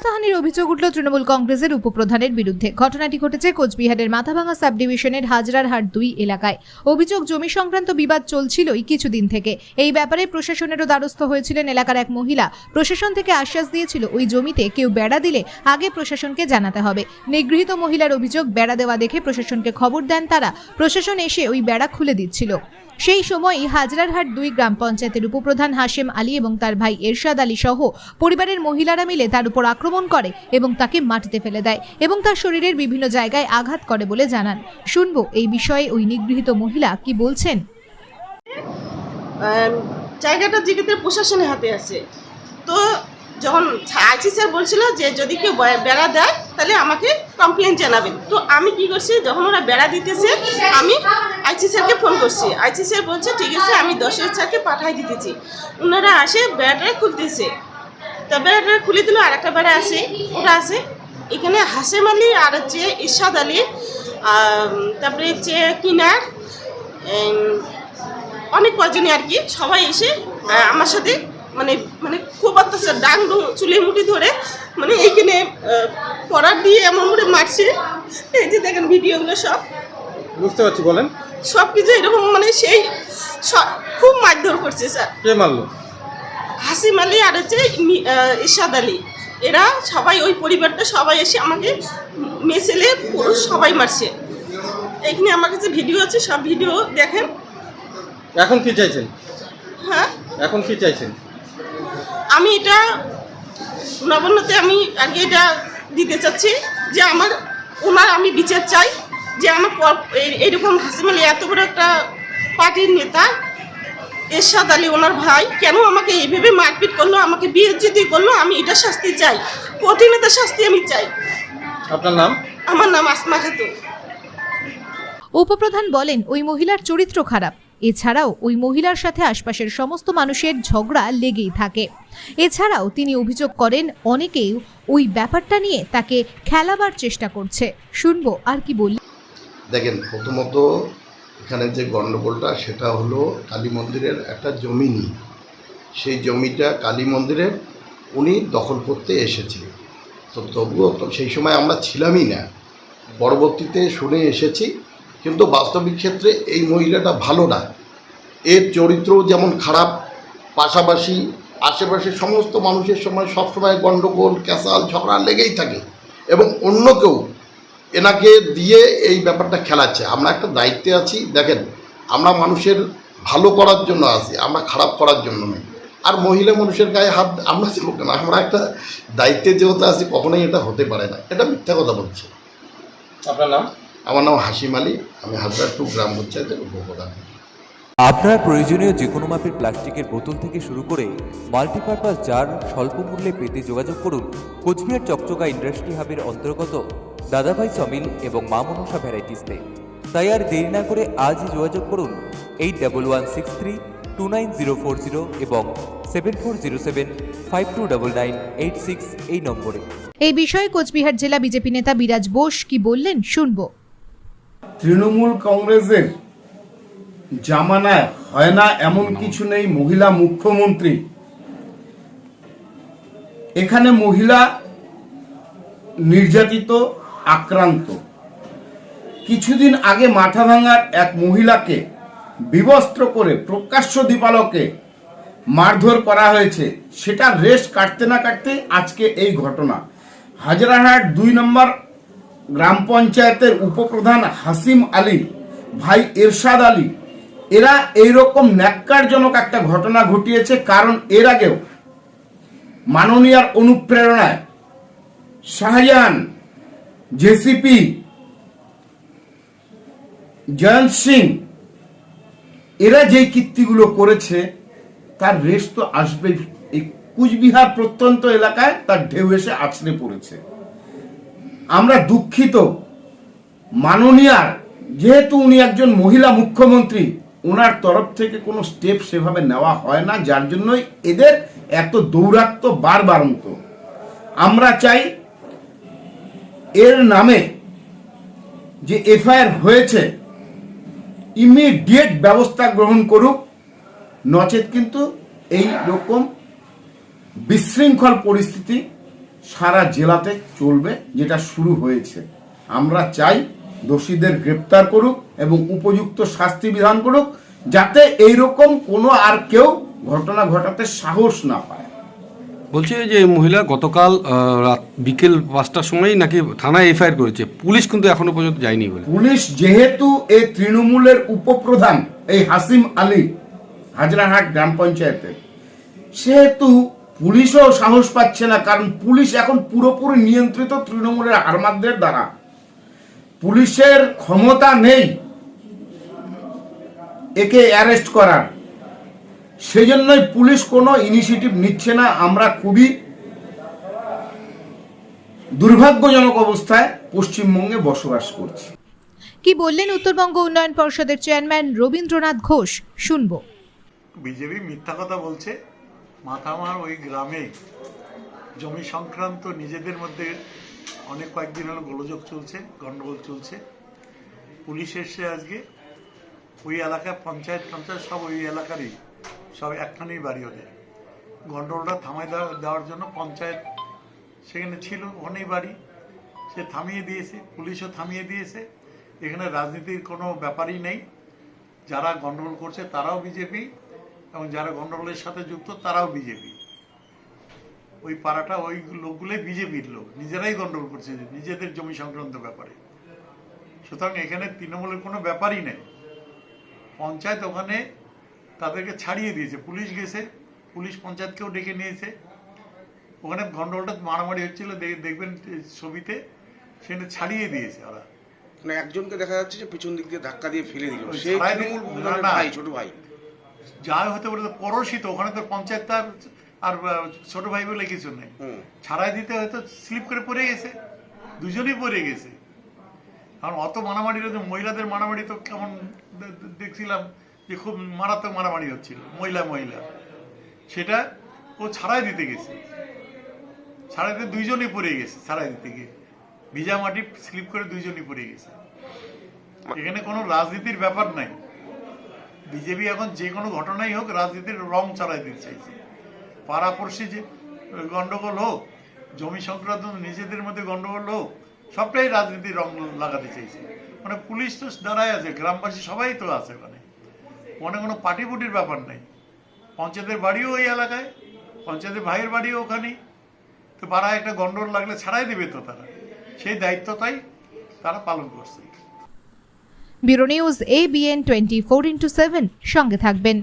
শ্লীলতাহানির অভিযোগ উঠল তৃণমূল কংগ্রেসের উপপ্রধানের বিরুদ্ধে। ঘটনাটি ঘটেছে কোচবিহারের মাথাভাঙা সাব ডিভিশনের হাজরারহাট দুই এলাকায়। অভিযোগ জমি সংক্রান্ত বিবাদ চলছিলই কিছুদিন থেকে। এই ব্যাপারে প্রশাসনেরও দ্বারস্থ হয়েছিলেন এলাকার এক মহিলা। প্রশাসন থেকে আশ্বাস দিয়েছিল, ওই জমিতে কেউ বেড়া দিলে আগে প্রশাসনকে জানাতে হবে। নিগৃহীত মহিলার অভিযোগ, বেড়া দেওয়া দেখে প্রশাসনকে খবর দেন তারা। প্রশাসন এসে ওই বেড়া খুলে দিচ্ছিল। সেই সময়ই হাজরারহাট দুই গ্রাম পঞ্চায়েতের উপপ্রধান হাশেম আলী এবং তার ভাই এরশাদ আলী সহ পরিবারের মহিলারা মিলে তার উপর আক্রমণ করে এবং তাকে মাটিতে ফেলে দেয় এবং তার শরীরের বিভিন্ন জায়গায় আঘাত করে বলে জানান। শুনব এই বিষয়ে ওই নিগৃহীত মহিলা কি বলছেন? জায়গাটা জিগিতে প্রশাসনের হাতে আছে যখন আইসি স্যার বলছিল যে যদি কেউ বেড়া দেয়, তাহলে আমাকে কমপ্লেন জানাবেন। তো আমি কি করছি, যখন ওরা বেড়া দিতেছে, আমি আইসি স্যারকে ফোন করছি। আইসি স্যার বলছে, ঠিক আছে, আমি দশের স্যারকে পাঠাই দিতেছি। ওনারা আসে, বেড়াটা খুলতেছে। তা বেড়াটা খুলে দিল আর একটা বেড়া আছে, ওটা আছে। এখানে হাসেম আলী আর হচ্ছে ইরশাদ আলী তারপরে হচ্ছে কিনার অনেক কজনই আর কি। সবাই এসে আমার সাথে মানে মানে খুব অত্যাচার ডাং চুলে মুটি ধরে মানে এইখানে পড়ার দিয়ে এমন করে মারছে। এই যে দেখেন ভিডিওগুলো সব। বুঝতে পারছি বলেন। সব কিছু এরকম মানে সেই খুব মারধর করছে স্যার। কে মারলো? হাসিম আলী আর হচ্ছে ইরশাদ আলী। এরা সবাই ওই পরিবারটা সবাই এসে আমাকে মেয়ে ছেলে পুরুষ সবাই মারছে। এখানে আমার কাছে ভিডিও আছে সব ভিডিও দেখেন। এখন কি চাইছেন? হ্যাঁ? এখন কি চাইছেন? আমি এটা নবান্নতে আমি আর কি এটা দিতে চাচ্ছি যে আমার ওনার আমি বিচার চাই যে আমার এইরকম হাসিম আলী এত বড় একটা পার্টির নেতা এরশাদ আলী ওনার ভাই কেন আমাকে এইভাবে মারপিট করল আমাকে বিয়ে যদি করল আমি এটা শাস্তি চাই কঠিনতা শাস্তি আমি চাই। আপনার নাম? আমার নাম আসমা খাতুন। উপপ্রধান বলেন ওই মহিলার চরিত্র খারাপ। এছাড়াও ওই মহিলার সাথে আশপাশের সমস্ত মানুষের ঝগড়া লেগেই থাকে। এছাড়াও তিনি অভিযোগ করেন, অনেকেই ওই ব্যাপারটা নিয়ে তাকে খেলাবার চেষ্টা করছে। শুনব আর কি বলি দেখেন, প্রথমত এখানে যে গণ্ডগোলটা সেটা হলো কালী মন্দিরের একটা জমি সেই জমিটা কালী মন্দিরের, উনি দখল করতে এসেছে। তো তবুও সেই সময় আমরা ছিলামই না। পরবর্তীতে শুনে এসেছি কিন্তু বাস্তবিক ক্ষেত্রে এই মহিলাটা ভালো না। এর চরিত্র যেমন খারাপ, পাশাপাশি আশেপাশে সমস্ত মানুষের সময় সবসময় গণ্ডগোল ক্যাসাল, ঝগড়া লেগেই থাকে এবং অন্য কেউ এনাকে দিয়ে এই ব্যাপারটা খেলাচ্ছে। আমরা একটা দায়িত্বে আছি, দেখেন, আমরা মানুষের ভালো করার জন্য আছি, আমরা খারাপ করার জন্য নই। আর মহিলা মানুষের গায়ে হাত, আমরা দেবো কেন আমরা একটা দায়িত্বে যেহেতু আছি, কখনোই এটা হতে পারে না। এটা মিথ্যা কথা বলছে। আপনার নাম? আমার নাম হাসিম আলী আমি হাজারটু গ্রাম পঞ্চায়েতের উপপ্রধান। আপনার প্রয়োজনীয় যে কোনো মাপের প্লাস্টিকের বোতল থেকে শুরু করে মাল্টিপারপাস জার স্বল্প মূল্যে পেতে যোগাযোগ করুন কোচবিহার চকচকা ইন্ডাস্ট্রি হাবের অন্তর্গত দাদাভাই সমিল এবং মা মনসা ভ্যারাইটিসতে তাই আর দেরি না করে আজই যোগাযোগ করুন eight double one six three two nine zero four zero এবং seven four zero seven five two double nine eight six এই নম্বরে। এই বিষয়ে কোচবিহার জেলা বিজেপি নেতা বিরাজ বোস কি বললেন শুনব। তৃণমূল কংগ্রেসের জামানায় হয় না এমন কিছু নেই মহিলা মুখ্যমন্ত্রী। এখানে মহিলা নির্যাতিত আক্রান্ত। কিছুদিন আগে মাথা ভাঙার এক মহিলাকে বিবস্ত্র করে প্রকাশ্য দীপালকে মারধর করা হয়েছে সেটা রেশ কাটতে না কাটতে আজকে এই ঘটনা। হাজরাহাট দুই নম্বর গ্রাম পঞ্চায়েতের উপপ্রধান হাসিম আলী, ভাই এরশাদ আলী। এরা এইরকম ন্যাক্কারজনক একটা ঘটনা ঘটিয়েছে, কারণ এর আগেও মাননীয়ার অনুপ্রেরণায় শাহজাহান, জেসিপি, জয়ন্ত সিং, এরা যেই কীর্তিগুলো করেছে, তার রেশ তো আসবেই। এই কুচবিহার প্রত্যন্ত এলাকায় তার ঢেউ এসে আছড়ে পড়েছে। আমরা দুঃখিত। মাননীয়ার, যেহেতু উনি একজন মহিলা মুখ্যমন্ত্রী ওনার তরফ থেকে কোনো স্টেপ সেভাবে নেওয়া হয় না, যার জন্যই এদের এত দৌরাত্ম বারবার মতো আমরা চাই এর নামে যে এফআইআর হয়েছে ইমিডিয়েট ব্যবস্থা গ্রহণ করুক। নচেত কিন্তু এই রকম বিশৃঙ্খল পরিস্থিতি সারা জেলাতে চলবে যেটা শুরু হয়েছে। আমরা চাই দোষীদের গ্রেপ্তার করুক এবং উপযুক্ত শাস্তি বিধান করুক যাতে এইরকম কোনো আর কেউ ঘটনা ঘটাতে সাহস না পায়। বলছে যে মহিলা গতকাল রাত বিকেল পাঁচটার সময় নাকি থানায় এফআইআর করেছে। পুলিশ কিন্তু এখনও পর্যন্ত যায়নি বলে। পুলিশ যেহেতু এই তৃণমূলের উপপ্রধান এই হাসিম আলী হাজরাহাট গ্রাম পঞ্চায়েতের সেহেতু পুলিশও সাহস পাচ্ছে না কারণ পুলিশ এখন পুরোপুরি নিয়ন্ত্রিত তৃণমূলের হারমাদদের দ্বারা। পুলিশের ক্ষমতা নেই একে অ্যারেস্ট করার। সেজন্যই পুলিশ কোনো ইনিশিয়েটিভ নিচ্ছে না। আমরা খুবই দুর্ভাগ্যজনক অবস্থায় পশ্চিমবঙ্গে বসবাস করছি। কি বললেন উত্তরবঙ্গ উন্নয়ন পর্ষদের চেয়ারম্যান রবীন্দ্রনাথ ঘোষ? শুনব। বিজেপি মিথ্যা কথা বলছে মাথামার ওই গ্রামে জমি সংক্রান্ত নিজেদের মধ্যে অনেক কয়েকদিন হলো গোলযোগ চলছে গণ্ডগোল চলছে। পুলিশ এসছে আজকে ওই এলাকার পঞ্চায়েত পঞ্চায়েত সব ওই এলাকারই, সব একখানেই বাড়ি ওদের। গণ্ডগোলটা থামাই দেওয়া- দেওয়ার জন্য পঞ্চায়েত সেখানে ছিল, ওখানেই বাড়ি। সে থামিয়ে দিয়েছে, পুলিশও থামিয়ে দিয়েছে। এখানে রাজনীতির কোনো ব্যাপারই নেই। যারা গণ্ডগোল করছে তারাও বিজেপি। এবং যারা গন্ডগোলের সাথে যুক্ত তারাও বিজেপি। ওই পাড়াটা ওই লোকগুলোই বিজেপির লোক। নিজেরাই গন্ডগোল করছে নিজেদের জমি সংক্রান্ত ব্যাপারে। সুতরাং এখানে তৃণমূলের কোনো ব্যাপারই নেই। পঞ্চায়েত ওখানে তাদেরকে ছাড়িয়ে দিয়েছে। পুলিশ গেছে পুলিশ পঞ্চায়েতকেও ডেকে নিয়েছে। ওখানে গন্ডগোলটা মারামারি হচ্ছিল দেখবেন ছবিতে সেখানে ছাড়িয়ে দিয়েছে ওরা। মানে একজনকে দেখা যাচ্ছে যে পিছন দিক দিয়ে ধাক্কা দিয়ে ফেলে দিল। সেই তৃণমূল ছোট ভাই। যা হতে পারে তো পড়োশি ওখানে তো পঞ্চায়েত তো আর- ছোট ভাই বলে কিছু নেই। ছাড়াই দিতে হয়তো স্লিপ করে পড়ে গেছে। দুজনেই পড়ে গেছে। কারণ অত মারামারি হচ্ছে মহিলাদের মারামারি তো কেমন দেখছিলাম যে খুব মারাত্মক মারামারি হচ্ছিল মহিলা মহিলা। সেটা ও ছাড়াই দিতে গেছে। ছাড়াই দিতে দুইজনই পড়ে গেছে ছাড়াই দিতে গিয়ে। ভিজা মাটি স্লিপ করে দুইজনই পড়ে গেছে। এখানে কোনো রাজনীতির ব্যাপার নাই। বিজেপি এখন যে কোনো ঘটনাই হোক, রাজনীতির রং চড়াই দিতে চাইছে। পাড়াপড়শি যে গন্ডগোল হোক, জমি সংক্রান্ত নিজেদের মধ্যে গন্ডগোল হোক, সবটাই রাজনীতির রং লাগাতে চাইছে। মানে পুলিশ তো দাঁড়ায় আছে, গ্রামবাসী সবাই তো আছে ওখানে। মনে কোনো পার্টি পুটির ব্যাপার নেই। পঞ্চায়েতের বাড়িও ওই এলাকায়, পঞ্চায়েতের ভাইয়ের বাড়িও ওখানেই। তো পাড়ায় একটা গন্ডগোল লাগলে ছাড়াই দেবে তো তারা। সেই দায়িত্বটাই তারা পালন করছে। Bureau news ABN twenty four into seven সঙ্গে থাকবেন।